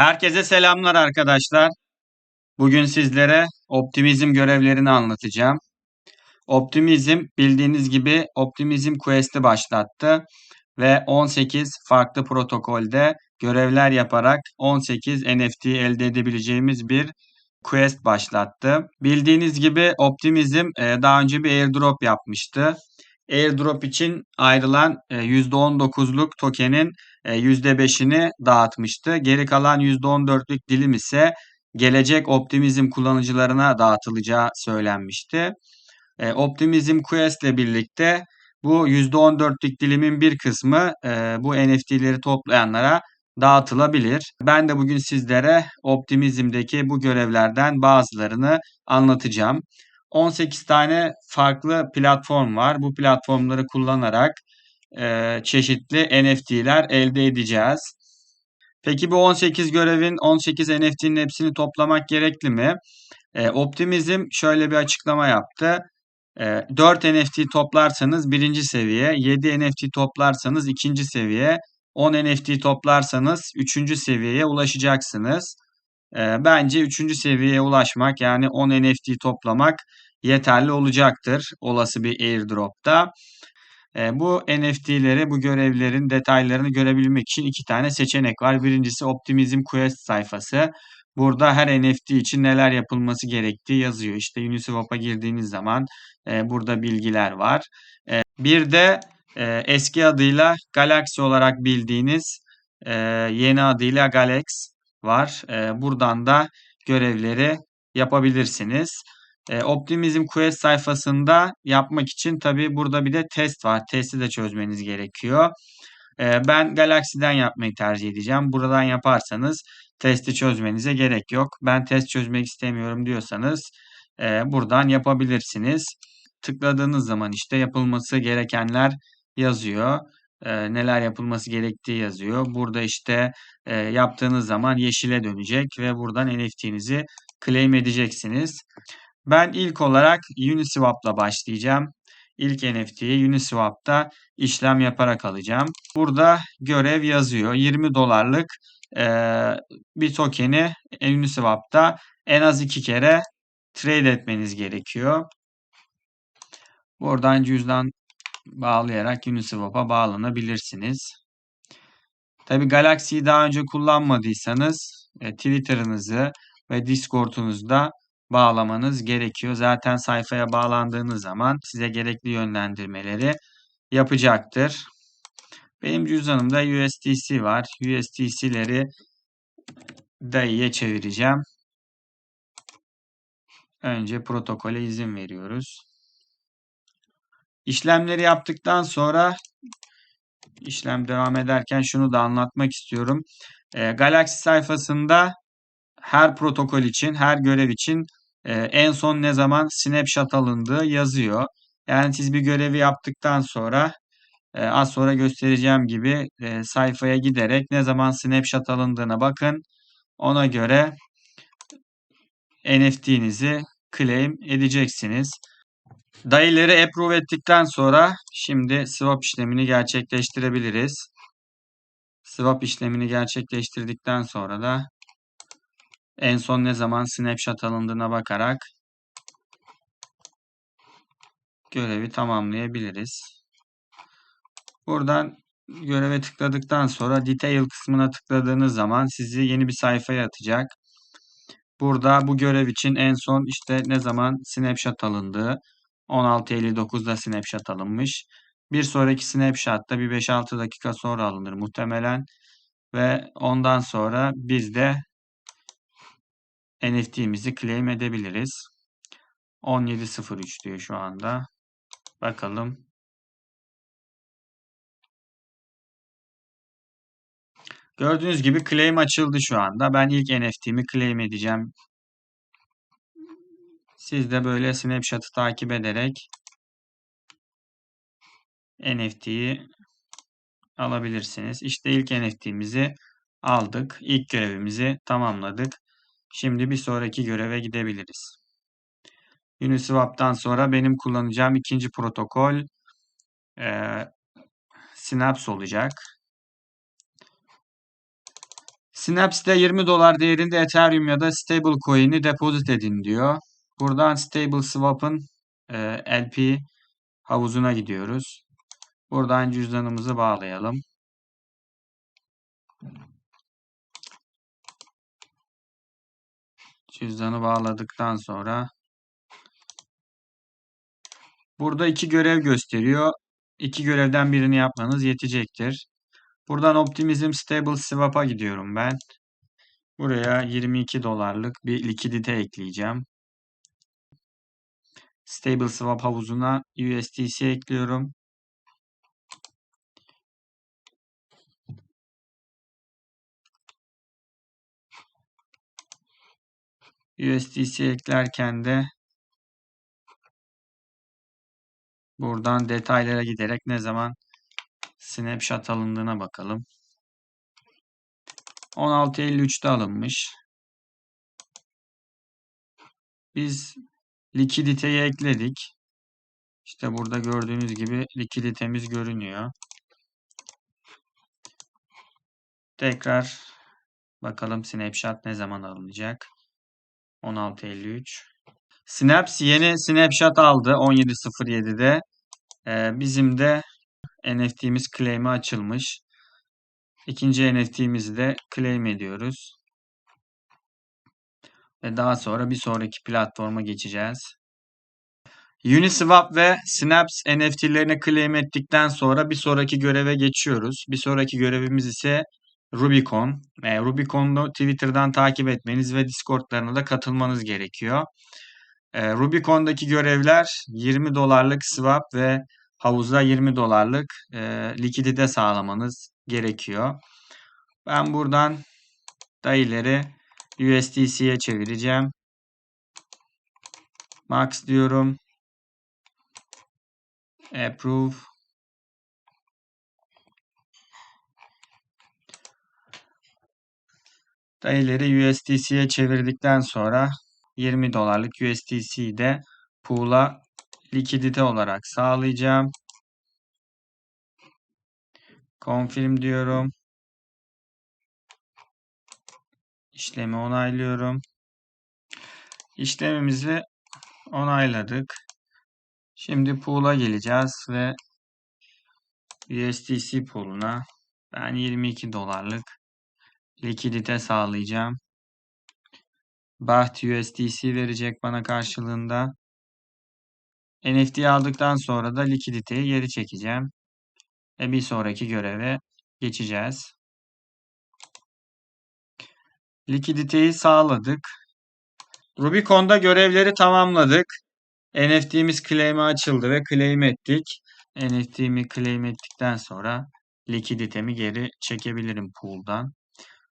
Herkese selamlar arkadaşlar. Bugün sizlere optimizm görevlerini anlatacağım. Optimizm bildiğiniz gibi Optimizm Quest'i başlattı ve 18 farklı protokolde görevler yaparak 18 NFT elde edebileceğimiz bir quest başlattı. Bildiğiniz gibi Optimizm e, daha önce bir airdrop yapmıştı. Airdrop için ayrılan %19'luk e, tokenin %5'ini e, dağıtmıştı. Geri kalan %14'lük dilim ise gelecek Optimizm kullanıcılarına dağıtılacağı söylenmişti. Optimizm Quest ile birlikte bu %14'lük dilimin bir kısmı bu NFT'leri toplayanlara dağıtılabilir. Ben de bugün sizlere Optimizm'deki bu görevlerden bazılarını anlatacağım. 18 tane farklı platform var. Bu platformları kullanarak e, çeşitli NFT'ler elde edeceğiz. Peki bu 18 görevin 18 NFT'nin hepsini toplamak gerekli mi? E, Optimizm şöyle bir açıklama yaptı. E, 4 NFT toplarsanız birinci seviye, 7 NFT toplarsanız ikinci seviye, 10 NFT toplarsanız üçüncü seviyeye ulaşacaksınız. E, bence üçüncü seviyeye ulaşmak yani 10 NFT toplamak yeterli olacaktır olası bir airdropta. E, bu NFT'leri, bu görevlerin detaylarını görebilmek için iki tane seçenek var. Birincisi Optimism Quest sayfası. Burada her NFT için neler yapılması gerektiği yazıyor. İşte Uniswap'a girdiğiniz zaman e, burada bilgiler var. E, bir de e, eski adıyla Galaxy olarak bildiğiniz e, yeni adıyla Galax var. E, buradan da görevleri yapabilirsiniz. E, Optimizm Quest sayfasında yapmak için tabi burada bir de test var. Testi de çözmeniz gerekiyor. E, ben Galaxy'den yapmayı tercih edeceğim. Buradan yaparsanız testi çözmenize gerek yok. Ben test çözmek istemiyorum diyorsanız e, buradan yapabilirsiniz. Tıkladığınız zaman işte yapılması gerekenler yazıyor. E, neler yapılması gerektiği yazıyor. Burada işte e, yaptığınız zaman yeşile dönecek ve buradan NFT'nizi claim edeceksiniz. Ben ilk olarak Uniswap'la başlayacağım. İlk NFT'yi Uniswap'ta işlem yaparak alacağım. Burada görev yazıyor. 20 dolarlık e, bir tokeni Uniswap'ta en az iki kere trade etmeniz gerekiyor. Buradan cüzdan bağlayarak Uniswap'a bağlanabilirsiniz. Tabi Galaxy'yi daha önce kullanmadıysanız e, Twitter'ınızı ve Discord'unuzda bağlamanız gerekiyor. Zaten sayfaya bağlandığınız zaman size gerekli yönlendirmeleri yapacaktır. Benim cüzdanımda USDC var. USDC'leri DAI'ye çevireceğim. Önce protokole izin veriyoruz. İşlemleri yaptıktan sonra işlem devam ederken şunu da anlatmak istiyorum. E, Galaxy sayfasında her protokol için, her görev için e, en son ne zaman snapshot alındığı yazıyor. Yani siz bir görevi yaptıktan sonra e, az sonra göstereceğim gibi e, sayfaya giderek ne zaman snapshot alındığına bakın. Ona göre NFT'nizi claim edeceksiniz. Dayıları approve ettikten sonra şimdi swap işlemini gerçekleştirebiliriz. Swap işlemini gerçekleştirdikten sonra da en son ne zaman snapshot alındığına bakarak görevi tamamlayabiliriz. Buradan göreve tıkladıktan sonra detail kısmına tıkladığınız zaman sizi yeni bir sayfaya atacak. Burada bu görev için en son işte ne zaman snapshot alındığı 16.59'da snapshot alınmış. Bir sonraki snapshot da bir 5-6 dakika sonra alınır muhtemelen. Ve ondan sonra biz de NFT'mizi claim edebiliriz. 17.03 diyor şu anda. Bakalım. Gördüğünüz gibi claim açıldı şu anda. Ben ilk NFT'mi claim edeceğim. Siz de böyle snapshot'ı takip ederek NFT'yi alabilirsiniz. İşte ilk NFT'mizi aldık. İlk görevimizi tamamladık. Şimdi bir sonraki göreve gidebiliriz. Uniswap'tan sonra benim kullanacağım ikinci protokol e, Synapse olacak. Synapse'de 20 dolar değerinde Ethereum ya da stable coin'i depozit edin diyor. Buradan Stable Swap'ın e, LP havuzuna gidiyoruz. Buradan cüzdanımızı bağlayalım. Cüzdanı bağladıktan sonra burada iki görev gösteriyor. İki görevden birini yapmanız yetecektir. Buradan Optimism Stable Swap'a gidiyorum ben. Buraya 22 dolarlık bir likidite ekleyeceğim. Stable Swap havuzuna USDC ekliyorum. USDC eklerken de buradan detaylara giderek ne zaman snapshot alındığına bakalım. 16.53'te alınmış. Biz likiditeyi ekledik. İşte burada gördüğünüz gibi likiditemiz görünüyor. Tekrar bakalım snapshot ne zaman alınacak. 16.53. Snaps yeni snapshot aldı 17.07'de. Ee, bizim de NFT'miz claim'e açılmış. İkinci NFT'mizi de claim ediyoruz. Ve daha sonra bir sonraki platforma geçeceğiz. Uniswap ve Snaps NFT'lerini claim ettikten sonra bir sonraki göreve geçiyoruz. Bir sonraki görevimiz ise Rubicon. E, Rubicon'u Twitter'dan takip etmeniz ve Discord'larına da katılmanız gerekiyor. E, Rubicon'daki görevler 20 dolarlık swap ve havuzda 20 dolarlık e, likidite sağlamanız gerekiyor. Ben buradan dayıları USDC'ye çevireceğim. Max diyorum. Approve. Dayıları USDC'ye çevirdikten sonra 20 dolarlık USDC'yi de pool'a likidite olarak sağlayacağım. Confirm diyorum. İşlemi onaylıyorum. İşlemimizi onayladık. Şimdi pool'a geleceğiz ve USDC pool'una ben 22 dolarlık likidite sağlayacağım. Baht USDC verecek bana karşılığında. NFT aldıktan sonra da likiditeyi geri çekeceğim. Ve bir sonraki göreve geçeceğiz. Likiditeyi sağladık. Rubicon'da görevleri tamamladık. NFT'miz claim'e açıldı ve claim ettik. NFT'mi claim ettikten sonra likiditemi geri çekebilirim pool'dan.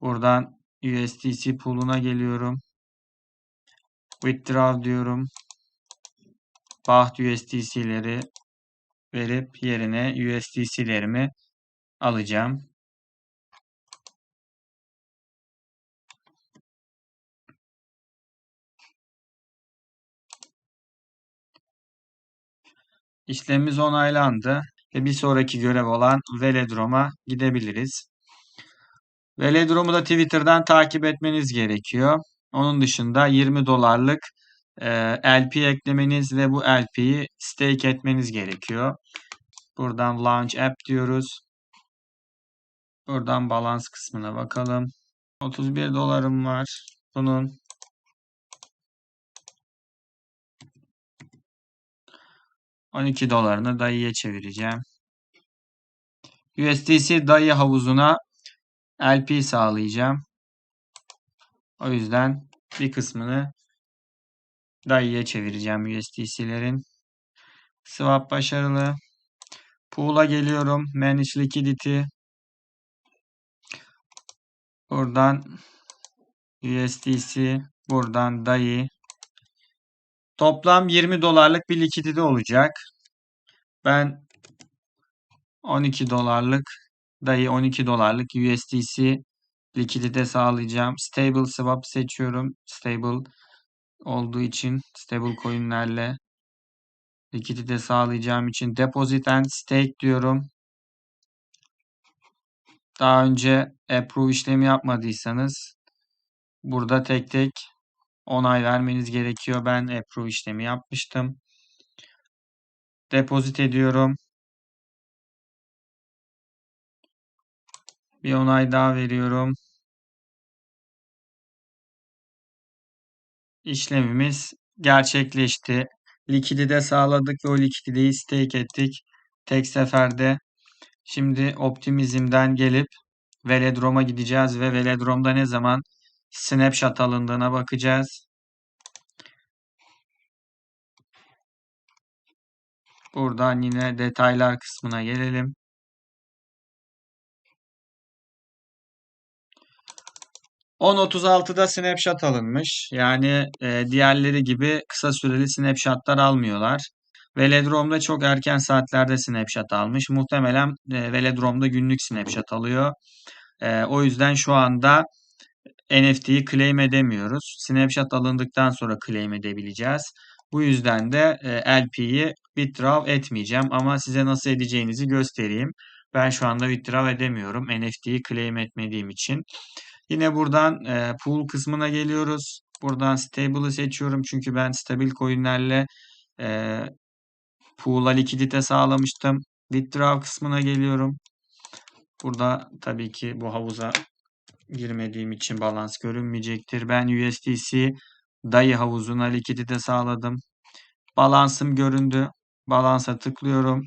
Buradan USDC pool'una geliyorum. Withdraw diyorum. Baht USDC'leri verip yerine USDC'lerimi alacağım. İşlemimiz onaylandı ve bir sonraki görev olan Velodrome'a gidebiliriz. Velodrome'u da Twitter'dan takip etmeniz gerekiyor. Onun dışında 20 dolarlık e, LP eklemeniz ve bu LP'yi stake etmeniz gerekiyor. Buradan Launch App diyoruz. Buradan balans kısmına bakalım. 31 dolarım var. Bunun 12 dolarını dayıya çevireceğim. USDC dayı havuzuna LP sağlayacağım. O yüzden bir kısmını dayıya çevireceğim USDC'lerin. Swap başarılı. Pool'a geliyorum. Manage Liquidity. Buradan USDC. Buradan dayı. Toplam 20 dolarlık bir likidite olacak. Ben 12 dolarlık dayı 12 dolarlık USDC likidite sağlayacağım. Stable swap seçiyorum. Stable olduğu için stable coinlerle likidite sağlayacağım için deposit and stake diyorum. daha önce approve işlemi yapmadıysanız burada tek tek onay vermeniz gerekiyor. Ben approve işlemi yapmıştım. Depozit ediyorum. Bir onay daha veriyorum. İşlemimiz gerçekleşti. Likidite sağladık ve o likidideyi stake ettik. Tek seferde. Şimdi Optimizm'den gelip Velodrom'a gideceğiz ve Velodrom'da ne zaman snapshot alındığına bakacağız. Buradan yine detaylar kısmına gelelim. ...10.36'da snapshot alınmış. Yani e, diğerleri gibi kısa süreli snapshotlar almıyorlar. Velodrom'da çok erken saatlerde snapshot almış. Muhtemelen e, Velodrom'da günlük snapshot alıyor. E, o yüzden şu anda NFT'yi claim edemiyoruz. Snapshot alındıktan sonra claim edebileceğiz. Bu yüzden de e, LP'yi withdraw etmeyeceğim ama size nasıl edeceğinizi göstereyim. Ben şu anda withdraw edemiyorum NFT'yi claim etmediğim için. Yine buradan e, pool kısmına geliyoruz. Buradan stable'ı seçiyorum çünkü ben stabil coinlerle e, pool'a likidite sağlamıştım. Withdraw kısmına geliyorum. Burada tabii ki bu havuza girmediğim için balans görünmeyecektir. Ben USDC dayı havuzuna likidite sağladım. Balansım göründü. Balansa tıklıyorum.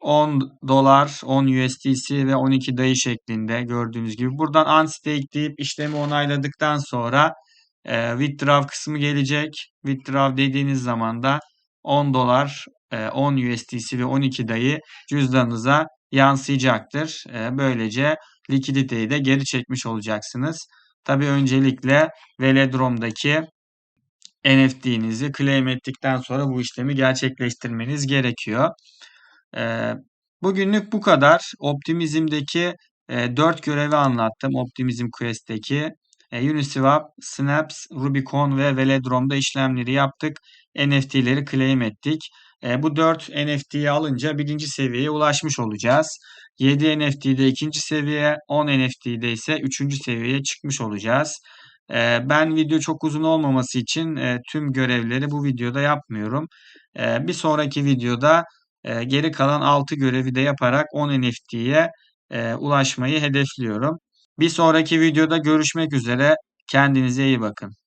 10 dolar, 10 USDC ve 12 dayı şeklinde gördüğünüz gibi. Buradan unstake deyip işlemi onayladıktan sonra e, withdraw kısmı gelecek. Withdraw dediğiniz zaman da 10 dolar, e, 10 USDC ve 12 dayı cüzdanınıza yansıyacaktır. E, böylece likiditeyi de geri çekmiş olacaksınız. Tabi öncelikle Velodrom'daki NFT'nizi claim ettikten sonra bu işlemi gerçekleştirmeniz gerekiyor. E, bugünlük bu kadar. Optimizm'deki e, 4 görevi anlattım. Optimizm Quest'teki. E, Uniswap, Snaps, Rubicon ve Velodrom'da işlemleri yaptık. NFT'leri claim ettik. E, bu 4 NFT'yi alınca birinci seviyeye ulaşmış olacağız. 7 NFT'de ikinci seviye, 10 NFT'de ise üçüncü seviyeye çıkmış olacağız. E, ben video çok uzun olmaması için e, tüm görevleri bu videoda yapmıyorum. E, bir sonraki videoda e, geri kalan 6 görevi de yaparak 10 NFT'ye e, ulaşmayı hedefliyorum. Bir sonraki videoda görüşmek üzere. Kendinize iyi bakın.